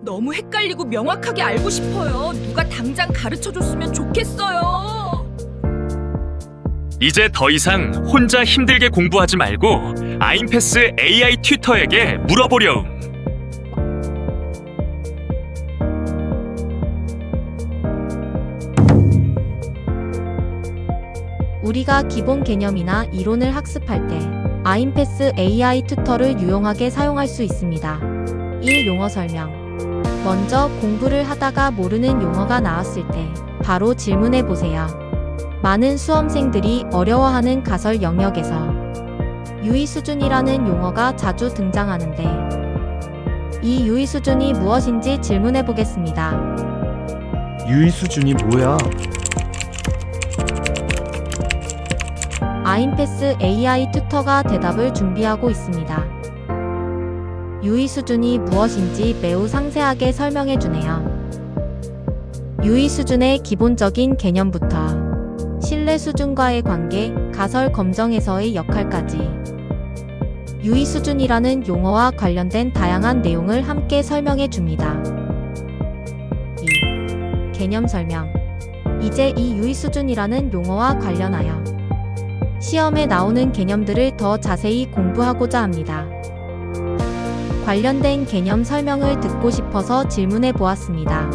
너무 헷갈리고 명확하게 알고 싶어요. 누가 당장 가르쳐 줬으면 좋겠어요. 이제 더 이상 혼자 힘들게 공부하지 말고 아임패스 AI 튜터에게 물어보렴. 우리가 기본 개념이나 이론을 학습할 때 아임패스 AI 튜터를 유용하게 사용할 수 있습니다. 1. 용어 설명. 먼저 공부를 하다가 모르는 용어가 나왔을 때 바로 질문해 보세요. 많은 수험생들이 어려워하는 가설 영역에서 유의 수준이라는 용어가 자주 등장하는데 이 유의 수준이 무엇인지 질문해 보겠습니다. 유의 수준이 뭐야? 아임패스 AI 튜터가 대답을 준비하고 있습니다. 유의 수준이 무엇인지 매우 상세하게 설명해 주네요. 유의 수준의 기본적인 개념부터 신뢰 수준과의 관계, 가설 검정에서의 역할까지 유의 수준이라는 용어와 관련된 다양한 내용을 함께 설명해 줍니다. 2. 개념 설명. 이제 이 유의 수준이라는 용어와 관련하여 시험에 나오는 개념들을 더 자세히 공부하고자 합니다. 관련된 개념 설명을 듣고 싶어서 질문해 보았습니다.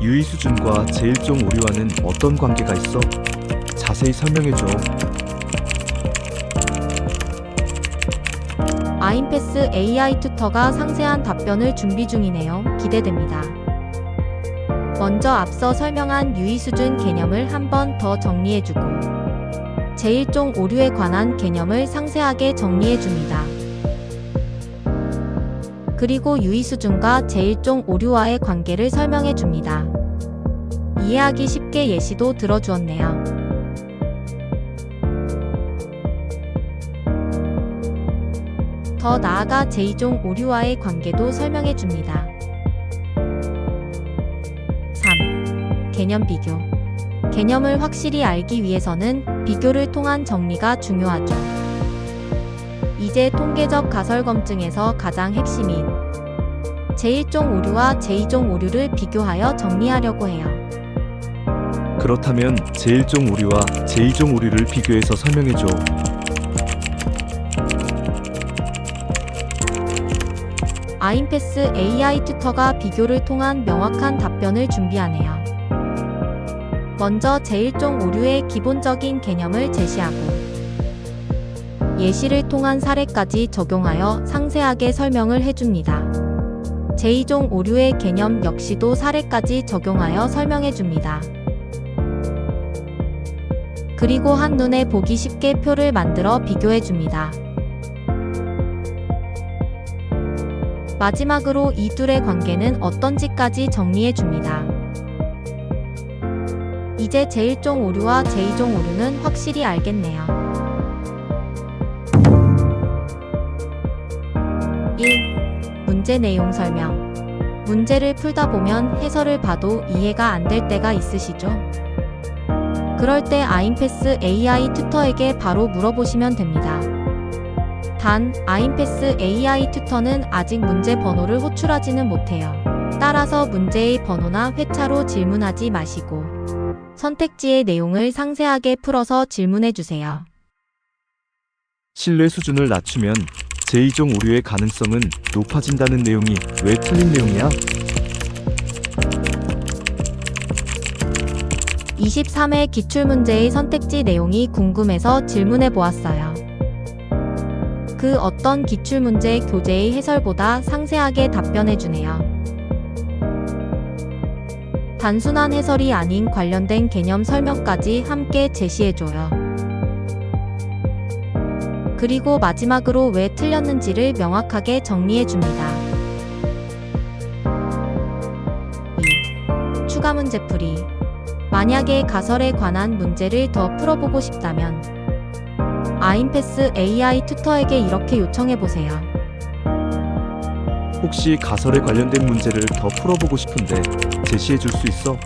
유의 수준과 제일종 오류와는 어떤 관계가 있어? 자세히 설명해 줘. 아임패스 AI 튜터가 상세한 답변을 준비 중이네요. 기대됩니다. 먼저 앞서 설명한 유의 수준 개념을 한 번 더 정리해주고 제일종 오류에 관한 개념을 상세하게 정리해 줍니다. 그리고 유의 수준과 제일종 오류와의 관계를 설명해 줍니다. 이해하기 쉽게 예시도 들어주었네요. 더 나아가 제2종 오류와의 관계도 설명해 줍니다. 3. 개념 비교. 개념을 확실히 알기 위해서는 비교를 통한 정리가 중요하죠. 이제 통계적 가설 검증에서 가장 핵심인 제1종 오류와 제2종 오류를 비교하여 정리하려고 해요. 그렇다면 제일종 오류와 제2종 오류를 비교해서 설명해줘. 아임패스 AI 튜터가 비교를 통한 명확한 답변을 준비하네요. 먼저 제1종 오류의 기본적인 개념을 제시하고 예시를 통한 사례까지 적용하여 상세하게 설명을 해줍니다. 제2종 오류의 개념 역시도 사례까지 적용하여 설명해 줍니다. 그리고 한눈에 보기 쉽게 표를 만들어 비교해 줍니다. 마지막으로 이 둘의 관계는 어떤지까지 정리해 줍니다. 이제 제1종 오류와 제2종 오류는 확실히 알겠네요. 1. 문제 내용 설명. 문제를 풀다 보면 해설을 봐도 이해가 안 될 때가 있으시죠? 그럴 때 아임패스 AI 튜터에게 바로 물어보시면 됩니다. 단, 아임패스 AI 튜터는 아직 문제 번호를 호출하지는 못해요. 따라서 문제의 번호나 회차로 질문하지 마시고 선택지의 내용을 상세하게 풀어서 질문해 주세요. 신뢰 수준을 낮추면 제2종 오류의 가능성은 높아진다는 내용이 왜 틀린 내용이야? 23회 기출문제의 선택지 내용이 궁금해서 질문해 보았어요. 그 어떤 기출문제 교재의 해설보다 상세하게 답변해 주네요. 단순한 해설이 아닌 관련된 개념 설명까지 함께 제시해 줘요. 그리고 마지막으로 왜 틀렸는지를 명확하게 정리해 줍니다. 2. 추가 문제 풀이. 만약에 가설에 관한 문제를 더 풀어보고 싶다면 아임패스 AI 튜터에게 이렇게 요청해 보세요. 혹시 가설에 관련된 문제를 더 풀어보고 싶은데 제시해 줄 수 있어?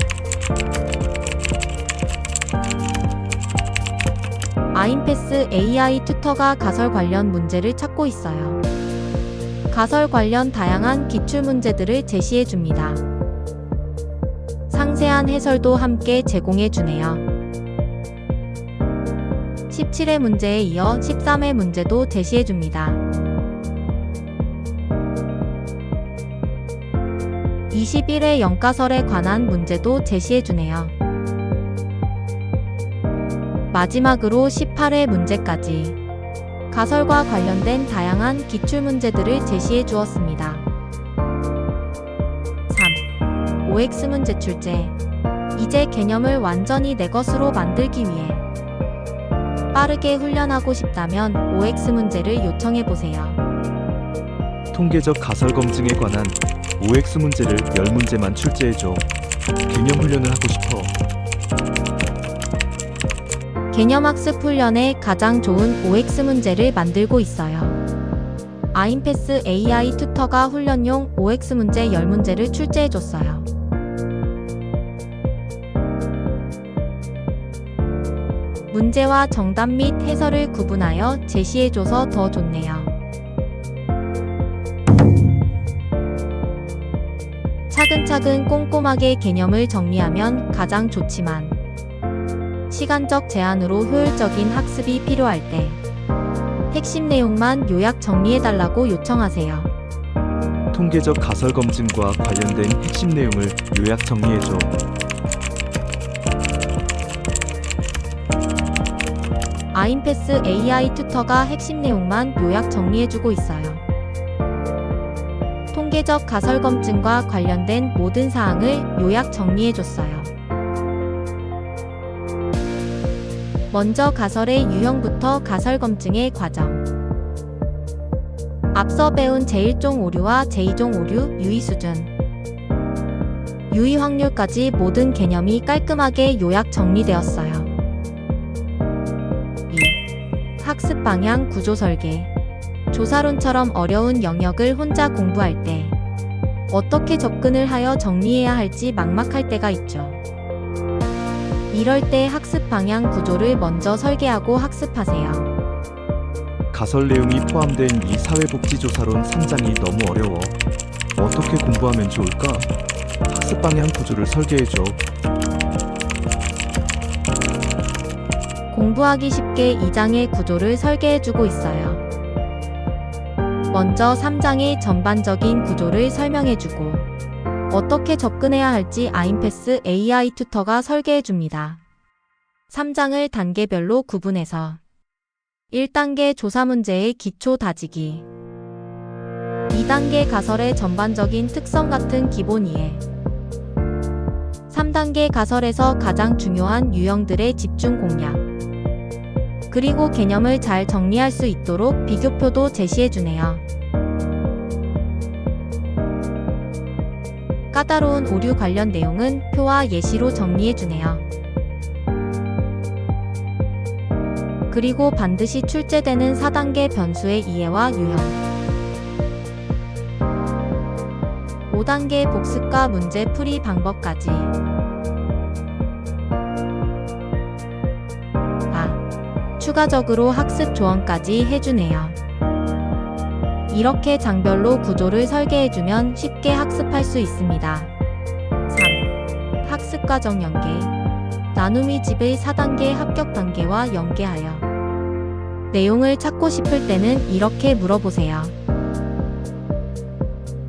아임패스 AI 튜터가 가설 관련 문제를 찾고 있어요. 가설 관련 다양한 기출 문제들을 제시해 줍니다. 상세한 해설도 함께 제공해 주네요. 17회 문제에 이어 13회 문제도 제시해 줍니다. 21회 영가설에 관한 문제도 제시해 주네요. 마지막으로 18회 문제까지 가설과 관련된 다양한 기출 문제들을 제시해 주었습니다. 3. OX 문 제 출제. 이제 개념을 완전히 내 것으로 만들기 위해 빠르게 훈련하고 싶다면 OX 문제를 요청해 보세요. 통계적 가설 검증에 관한 OX 문제를 10문제만 출제해줘. 개념 훈련을 하고 싶어. 개념학습 훈련에 가장 좋은 OX 문제를 만들고 있어요. 아임패스 AI 튜터가 훈련용 OX 문제 10문제를 출제해줬어요. 문제와 정답 및 해설을 구분하여 제시해줘서 더 좋네요. 차근차근 꼼꼼하게 개념을 정리하면 가장 좋지만 시간적 제한으로 효율적인 학습이 필요할 때 핵심 내용만 요약 정리해달라고 요청하세요. 통계적 가설 검증과 관련된 핵심 내용을 요약 정리해줘. 아임패스 AI 튜터가 핵심 내용만 요약 정리해주고 있어요. 통계적 가설 검증과 관련된 모든 사항을 요약 정리해줬어요. 먼저 가설의 유형부터 가설 검증의 과정. 앞서 배운 제1종 오류와 제2종 오류 유의 수준. 유의 확률까지 모든 개념이 깔끔하게 요약 정리되었어요. 2. 학습 방향 구조 설계. 조사론처럼 어려운 영역을 혼자 공부할 때 어떻게 접근을 하여 정리해야 할지 막막할 때가 있죠. 이럴 때 학습 방향 구조를 먼저 설계하고 학습하세요. 가설 내용이 포함된 이 사회복지조사론 3장이 너무 어려워. 어떻게 공부하면 좋을까? 학습 방향 구조를 설계해줘. 공부하기 쉽게 2장의 구조를 설계해주고 있어요. 먼저 3장의 전반적인 구조를 설명해주고 어떻게 접근해야 할지 아임패스 AI 튜터가 설계해 줍니다. 3장을 단계별로 구분해서 1단계 조사 문제의 기초 다지기 2단계 가설의 전반적인 특성 같은 기본 이해 3단계 가설에서 가장 중요한 유형들의 집중 공략 그리고 개념을 잘 정리할 수 있도록 비교표도 제시해 주네요. 까다로운 오류 관련 내용은 표와 예시로 정리해주네요. 그리고 반드시 출제되는 4단계 변수의 이해와 유형 5단계 복습과 문제 풀이 방법까지 아, 추가적으로 학습 조언까지 해주네요. 이렇게 장별로 구조를 설계해주면 쉽게 학습할 수 있습니다. 3. 학습 과정 연계. 나눔이 집의 4단계 합격 단계와 연계하여. 내용을 찾고 싶을 때는 이렇게 물어보세요.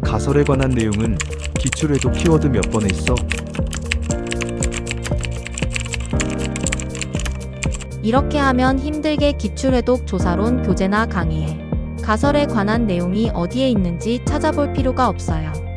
가설에 관한 내용은 기출에도 키워드 몇 번 했어? 이렇게 하면 힘들게 기출해독 조사론 교재나 강의에 가설에 관한 내용이 어디에 있는지 찾아볼 필요가 없어요.